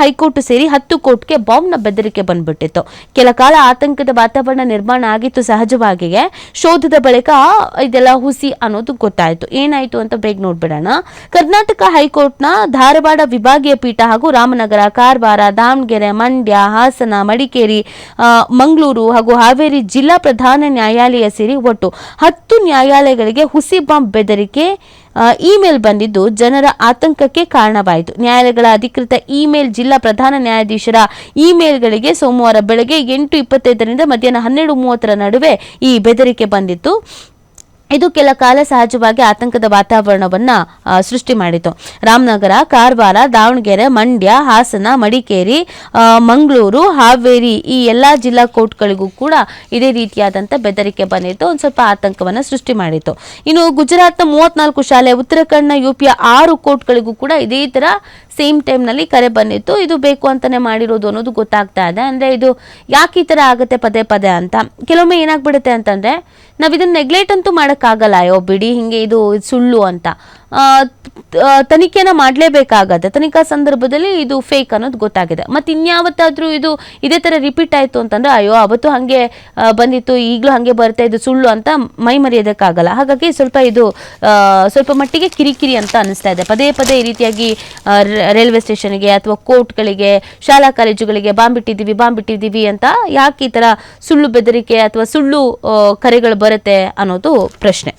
High court ಸೇರಿ ಹತ್ತು ಕೋರ್ಟ್ಗೆ ಬಾಂಬ್ನ ಬೆದರಿಕೆ ಬಂದ್ಬಿಟ್ಟಿತ್ತು. ಕೆಲ ಕಾಲ ಆತಂಕದ ವಾತಾವರಣ ನಿರ್ಮಾಣ ಆಗಿತ್ತು ಸಹಜವಾಗಿಯೇ. ಶೋಧದ ಬಳಿಕ ಇದೆಲ್ಲ ಹುಸಿ ಅನ್ನೋದು ಗೊತ್ತಾಯ್ತು. ಏನಾಯ್ತು ಅಂತ ಬೇಗ ನೋಡ್ಬಿಡೋಣ. ಕರ್ನಾಟಕ ಹೈಕೋರ್ಟ್ನ ಧಾರವಾಡ ವಿಭಾಗೀಯ ಪೀಠ ಹಾಗೂ ರಾಮನಗರ ಕಾರವಾರ ದಾವಣಗೆರೆ ಮಂಡ್ಯ ಹಾಸನ ಮಡಿಕೇರಿ ಮಂಗಳೂರು ಹಾಗೂ ಹಾವೇರಿ ಜಿಲ್ಲಾ ಪ್ರಧಾನ ನ್ಯಾಯಾಲಯ ಸೇರಿ ಒಟ್ಟು ಹತ್ತು ನ್ಯಾಯಾಲಯಗಳಿಗೆ ಹುಸಿ ಬಾಂಬ್ ಬೆದರಿಕೆ ಇಮೇಲ್ ಬಂದಿದ್ದು ಜನರ ಆತಂಕಕ್ಕೆ ಕಾರಣವಾಯಿತು. ನ್ಯಾಯಾಲಯಗಳ ಅಧಿಕೃತ ಇಮೇಲ್ ಜಿಲ್ಲಾ ಪ್ರಧಾನ ನ್ಯಾಯಾಧೀಶರ ಇಮೇಲ್ಗಳಿಗೆ ಸೋಮವಾರ ಬೆಳಗ್ಗೆ ಎಂಟು ಇಪ್ಪತ್ತೈದರಿಂದ ಮಧ್ಯಾಹ್ನ ಹನ್ನೆರಡು ಮೂವತ್ತರ ನಡುವೆ ಈ ಬೆದರಿಕೆ ಬಂದಿತ್ತು. ಇದು ಕೆಲ ಕಾಲ ಸಹಜವಾಗಿ ಆತಂಕದ ವಾತಾವರಣವನ್ನ ಸೃಷ್ಟಿ ಮಾಡಿತು. ರಾಮನಗರ, ಕಾರವಾರ, ದಾವಣಗೆರೆ, ಮಂಡ್ಯ, ಹಾಸನ, ಮಡಿಕೇರಿ ಮಂಗಳೂರು, ಹಾವೇರಿ ಈ ಎಲ್ಲಾ ಜಿಲ್ಲಾ ಕೋರ್ಟ್ಗಳಿಗೂ ಕೂಡ ಇದೇ ರೀತಿಯಾದಂಥ ಬೆದರಿಕೆ ಬಂದಿತ್ತು. ಒಂದು ಸ್ವಲ್ಪ ಆತಂಕವನ್ನ ಸೃಷ್ಟಿ ಮಾಡಿತ್ತು ಇನ್ನು ಗುಜರಾತ್ನ ಮೂವತ್ನಾಲ್ಕು ಶಾಲೆ, ಉತ್ತರಾಖಂಡ್ನ ಯುಪಿಯ ಆರು ಕೋರ್ಟ್ಗಳಿಗೂ ಕೂಡ ಇದೇ ತರ ಸೇಮ್ ಟೈಮ್ನಲ್ಲಿ ಕರೆ ಬಂದಿತ್ತು. ಇದು ಬೇಕು ಅಂತಲೇ ಮಾಡಿರೋದು ಅನ್ನೋದು ಗೊತ್ತಾಗ್ತಾ ಇದೆ. ಅಂದ್ರೆ ಇದು ಯಾಕೆ ಈ ತರ ಆಗುತ್ತೆ ಪದೇ ಪದೇ ಅಂತ. ಕೆಲವೊಮ್ಮೆ ಏನಾಗ್ಬಿಡುತ್ತೆ ಅಂತಂದ್ರೆ ನಾವು ಇದನ್ನ ನೆಗ್ಲೆಕ್ಟ್ ಅಂತೂ ಮಾಡೋಕ್ಕಾಗಲ್ಲ ಅಯ್ಯೋ, ಬಿಡಿ ಹಿಂಗೆ ಇದು ಸುಳ್ಳು ಅಂತ. ತನಿಖೆನ ಮಾಡಲೇಬೇಕಾಗತ್ತೆ. ತನಿಖಾ ಸಂದರ್ಭದಲ್ಲಿ ಇದು ಫೇಕ್ ಅನ್ನೋದು ಗೊತ್ತಾಗಿದೆ. ಮತ್ತು ಇನ್ಯಾವತ್ತಾದರೂ ಇದು ಇದೇ ಥರ ರಿಪೀಟ್ ಆಯಿತು ಅಂತಂದ್ರೆ, ಅಯ್ಯೋ, ಅವತ್ತು ಹಾಗೆ ಬಂದಿತ್ತು, ಈಗಲೂ ಹಾಗೆ ಬರುತ್ತೆ ಇದು, ಸುಳ್ಳು ಅಂತ ಮೈ ಮರೆಯೋದಕ್ಕಾಗಲ್ಲ. ಹಾಗಾಗಿ ಸ್ವಲ್ಪ ಇದು ಸ್ವಲ್ಪ ಮಟ್ಟಿಗೆ ಕಿರಿಕಿರಿ ಅಂತ ಅನಿಸ್ತಾ ಇದೆ. ಪದೇ ಪದೇ ಈ ರೀತಿಯಾಗಿ ರೈಲ್ವೆ ಸ್ಟೇಷನ್ಗೆ ಅಥವಾ ಕೋರ್ಟ್ಗಳಿಗೆ ಶಾಲಾ ಕಾಲೇಜುಗಳಿಗೆ ಬಾಂಬ್ ಬಾಂಬಿಟ್ಟಿದ್ದೀವಿ ಬಾಂಬ್ ಬಿಟ್ಟಿದ್ದೀವಿ ಅಂತ ಯಾಕೆ ಈ ಥರ ಸುಳ್ಳು ಬೆದರಿಕೆ ಅಥವಾ ಸುಳ್ಳು ಕರೆಗಳು ಬರುತ್ತೆ ಅನ್ನೋದು ಪ್ರಶ್ನೆ.